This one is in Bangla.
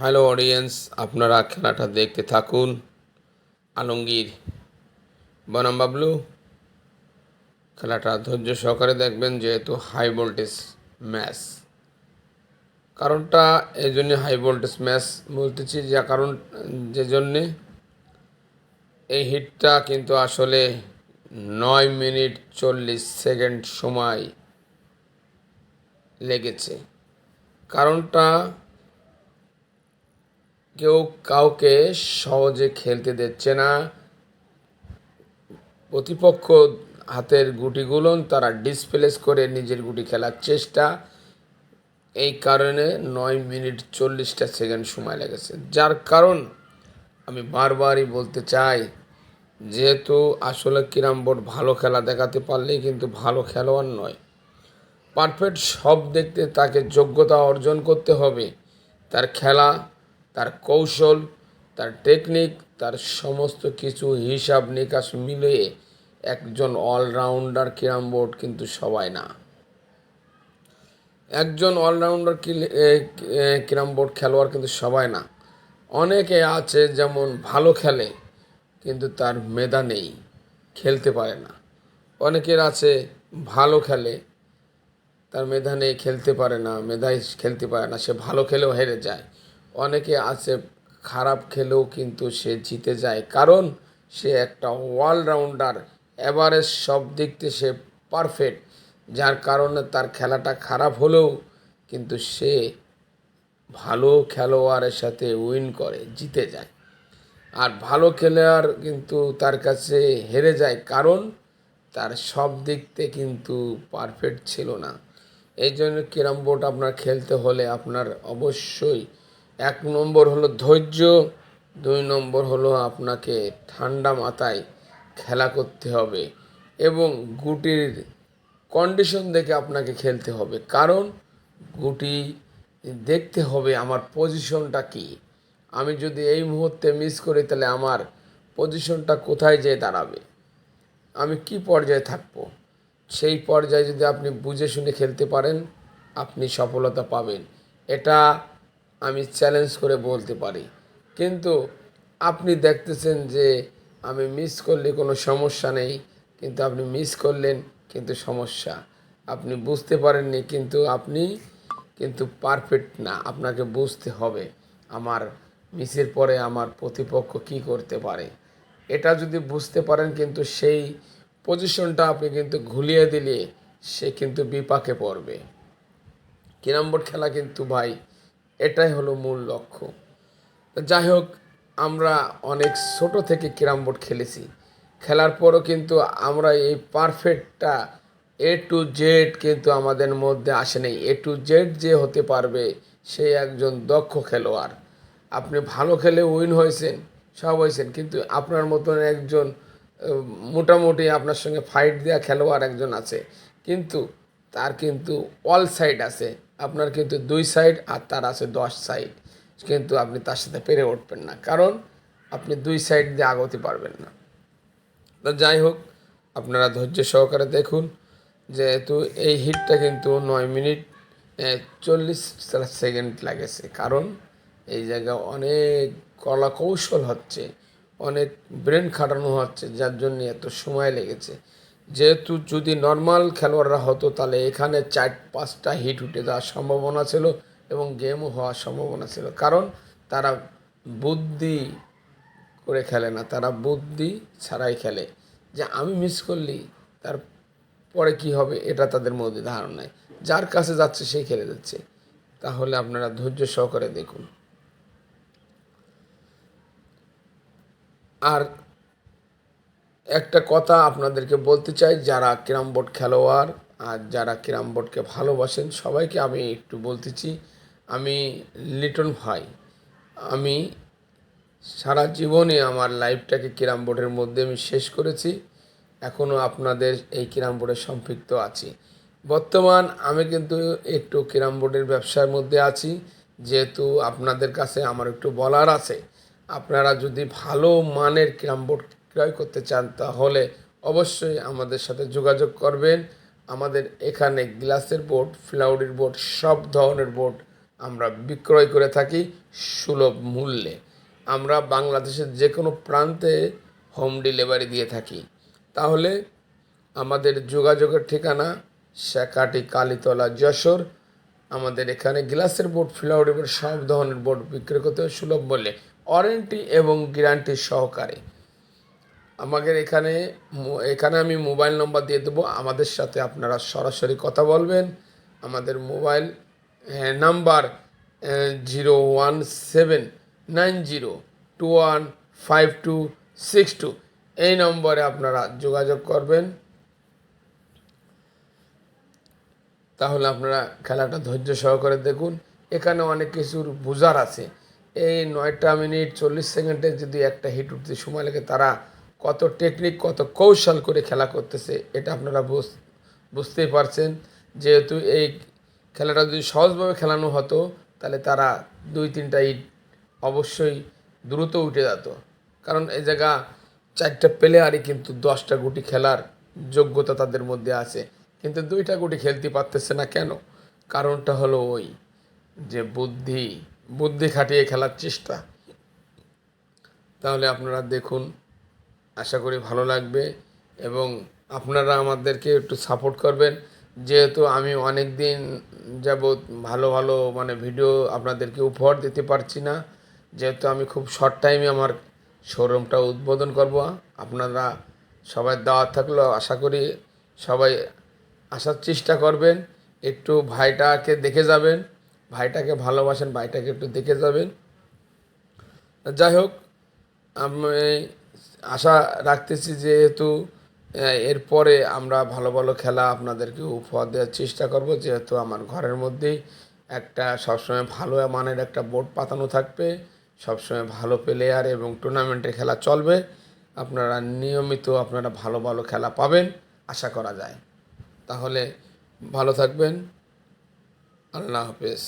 হ্যালো অডিয়েন্স, আপনারা খেলাটা দেখতে থাকুন। আলমগীর, বনাম বাবলু। খেলাটা ধৈর্য সহকারে দেখবেন, যেহেতু হাই ভোল্টেজ ম্যাচ কারণটা এই জন্যে হাই ভোল্টেজ ম্যাচ বলতেছি, যে কারণ, যে জন্যে এই হিটটা কিন্তু আসলে নয় মিনিট চল্লিশ সেকেন্ড সময় লেগেছে। কারণটা কেউ কাউকে সহজে খেলতে দিচ্ছে না। প্রতিপক্ষ হাতের গুটিগুলো তারা ডিসপ্লেস করে নিজের গুটি খেলার চেষ্টা। এই কারণে নয় মিনিট চল্লিশটা সেকেন্ড সময় লেগেছে। যার কারণ আমি বারবারই বলতে চাই, যেহেতু আসলে কিরাম বোর্ড ভালো খেলা দেখাতে পারলেই কিন্তু ভালো খেলোয়াড় নয়। পারফেক্ট সব দেখতে তাকে যোগ্যতা অর্জন করতে হবে। তার খেলা তার কৌশল, তার টেকনিক তার সমস্ত কিছু হিসাব নিকাশ মিলিয়ে একজন অলরাউন্ডার ক্যারাম বোর্ড কিন্তু সবাই না। একজন অলরাউন্ডার ক্যারাম বোর্ড খেলোয়াড় কিন্তু সবাই না। অনেকে আছে যেমন ভালো খেলে, কিন্তু তার মেধা নেই, খেলতে পারে না। অনেকের আছে ভালো খেলে, তার মেধা নেই, খেলতে পারে না মেধায় খেলতে পারে না, সে ভালো খেলেও হেরে যায়। অনেকে আছে খারাপ খেলেও কিন্তু সে জিতে যায়। কারণ সে একটা অলরাউন্ডার এভারেজ সব দিক থেকে সে পারফেক্ট যার কারণে তার খেলাটা খারাপ হলেও কিন্তু সে ভালো খেলোয়াড়ের সাথে উইন করে, জিতে যায়। আর ভালো খেলোয়াড় কিন্তু তার কাছে হেরে যায়, কারণ তার সব দিক থেকে কিন্তু পারফেক্ট ছিল না। এই জন্য ক্যারাম বোর্ড আপনার খেলতে হলে আপনার অবশ্যই এক নম্বর হলো ধৈর্য, দুই নম্বর হলো আপনাকে ঠান্ডা মাথায় খেলা করতে হবে এবং গুটির কন্ডিশন দেখে আপনাকে খেলতে হবে। কারণ গুটি দেখতে হবে আমার পজিশনটা কি। আমি যদি এই মুহূর্তে মিস করি তাহলে আমার পজিশনটা কোথায় যেয়ে দাঁড়াবে? আমি কি পর্যায়ে থাকব? সেই পর্যায়ে যদি আপনি বুঝে শুনে খেলতে পারেন, আপনি সফলতা পাবেন। এটা আমি চ্যালেঞ্জ করে বলতে পারি। কিন্তু আপনি দেখতেছেন যে আমি মিস করলে কোনো সমস্যা নেই, কিন্তু আপনি মিস করলেন কিন্তু সমস্যা। আপনি বুঝতে পারেননি কিন্তু আপনি কিন্তু পারফেক্ট না, আপনাকে বুঝতে হবে আমার মিসের পরে আমার প্রতিপক্ষ কি করতে পারে। এটা যদি বুঝতে পারেন কিন্তু সেই পজিশনটা আপনি কিন্তু ঘুলিয়ে দিলে সে কিন্তু বিপাকে পড়বে। কি নম্বর খেলা কিন্তু ভাই? এটাই হলো মূল লক্ষ্য। যাই হোক আমরা অনেক ছোট থেকে ক্যারাম বোর্ড খেলেছি। খেলার পরও কিন্তু আমরা এই পারফেক্টটা এ টু জেড কিন্তু আমাদের মধ্যে আসে নেই। এ টু জেড যে হতে পারবে, সে একজন দক্ষ খেলোয়াড়। আপনি ভালো খেলে উইন হয়েছেন, সব হয়েছেন, কিন্তু আপনার মতন একজন মোটামুটি আপনার সঙ্গে ফাইট দেওয়া খেলোয়াড় একজন আছে। কিন্তু তার কিন্তু অল সাইড আছে। আপনার কিন্তু দুই সাইড আর তার আছে দশ সাইড কিন্তু আপনি তার সাথে পেরে উঠবেন না। কারণ আপনি দুই সাইড দিয়ে আগতে পারবেন না। তো যাই হোক, আপনারা ধৈর্য সহকারে দেখুন যেহেতু এই হিটটা কিন্তু নয় মিনিট চল্লিশ সেকেন্ড লাগেছে। কারণ এই জায়গায় অনেক কলা কৌশল হচ্ছে, অনেক ব্রেন খাটানো হচ্ছে, যার জন্য এত সময় লেগেছে। যেহেতু যদি নর্মাল খেলোয়াড়রা হতো, তাহলে এখানে চার, পাঁচটা হিট উঠে যাওয়ার সম্ভাবনা ছিল এবং গেমও হওয়ার সম্ভাবনা ছিল। কারণ তারা বুদ্ধি করে খেলে না, তারা বুদ্ধি ছাড়াই খেলে। যে আমি মিস করলি তার পরে কি হবে, এটা তাদের মধ্যে ধারণায় যার কাছে যাচ্ছে সেই খেলে যাচ্ছে। তাহলে আপনারা ধৈর্য সহকারে দেখুন। আর একটা কথা আপনাদেরকে বলতে চাই, যারা ক্যারাম বোর্ড খেলোয়াড় আর যারা ক্যারাম বোর্ডকে ভালোবাসেন, সবাইকে আমি একটু বলতেছি, আমি লিটন ভাই। আমি সারা জীবনে আমার লাইফটাকে ক্যারাম বোর্ডের মধ্যে আমি শেষ করেছি এখনও আপনাদের এই ক্যারাম বোর্ডে সম্পৃক্ত আছি। বর্তমান আমি কিন্তু একটু ক্যারাম বোর্ডের ব্যবসার মধ্যে আছি, যেহেতু আপনাদের কাছে আমার একটু বলার আছে। আপনারা যদি ভালো মানের ক্যারাম বোর্ড ক্রয় করতে চান, তাহলে অবশ্যই আমাদের সাথে যোগাযোগ করবেন। আমাদের এখানে গ্লাসের বোর্ড, ফ্লাউডের বোর্ড, সব ধরনের বোর্ড আমরা বিক্রয় করে থাকি সুলভ মূল্যে। আমরা বাংলাদেশের যে কোনো প্রান্তে হোম ডেলিভারি দিয়ে থাকি। তাহলে আমাদের যোগাযোগের ঠিকানা শেখাটি কালীতলা, যশোর। আমাদের এখানে গ্লাসের বোর্ড ফ্লাওয়ার বোর্ড, সব ধরনের বোর্ড বিক্রি করতে সুলভ মূল্যে। ওয়ারেন্টি এবং গ্যারান্টি সহকারে। আমাদের এখানে এখানে আমি মোবাইল নম্বর দিয়ে দেবো। আমাদের সাথে আপনারা সরাসরি কথা বলবেন। আমাদের mobile number zero one seven nine zero two one five two six two. এই নম্বরে আপনারা যোগাযোগ করবেন। তাহলে আপনারা খেলাটা ধৈর্য সহকারে দেখুন। এখানে অনেক কিছুর বোঝার আছে। এই নয়টা মিনিট চল্লিশ সেকেন্ডে যদি একটা হিট উঠতে সময় লাগে, তারা কত টেকনিক কত কৌশল করে খেলা করতেছে, এটা আপনারা বুঝ- বুঝতেই পারছেন। যেহেতু এই খেলাটা যদি সহজভাবে খেলানো হতো, তাহলে তারা দুই তিনটা ইট অবশ্যই দ্রুত উঠে যেত। কারণ এই জায়গা চারটা প্লেয়ারই কিন্তু দশটা গুটি খেলার যোগ্যতা তাদের মধ্যে আছে। কিন্তু দুইটা গুটি খেলতে পারতেছে না কেন? কারণটা হলো ওই যে বুদ্ধি বুদ্ধি খাটিয়ে খেলার চেষ্টা। তাহলে আপনারা দেখুন আশা করি ভালো লাগবে এবং আপনারা আমাদেরকে একটু সাপোর্ট করবেন। যেহেতু আমি অনেক দিন যাবৎ ভালো ভালো মানে ভিডিও আপনাদেরকে উপহার দিতে পারছি না। যেহেতু আমি খুব শর্ট টাইমে আমার শোরুমটা উদ্বোধন করব। আপনারা সবাই দাওয়াত থাকল, আশা করি সবাই আসার চেষ্টা করবেন। একটু ভাইটাকে দেখে যাবেন, ভাইটাকে ভালোবাসেন, ভাইটাকে একটু দেখে যাবেন। যাই হোক, আমি আশা রাখতেছি যেহেতু এরপরে আমরা ভালো ভালো খেলা আপনাদেরকে উপহার দেওয়ার চেষ্টা করব, যেহেতু আমার ঘরের মধ্যেই একটা সবসময় ভালো মানের একটা বোর্ড পাতানো থাকবে, সবসময় ভালো প্লেয়ার এবং টুর্নামেন্টের খেলা চলবে, আপনারা নিয়মিত আপনারা ভালো ভালো খেলা পাবেন, আশা করা যায়। তাহলে ভালো থাকবেন, আল্লাহ হাফেজ।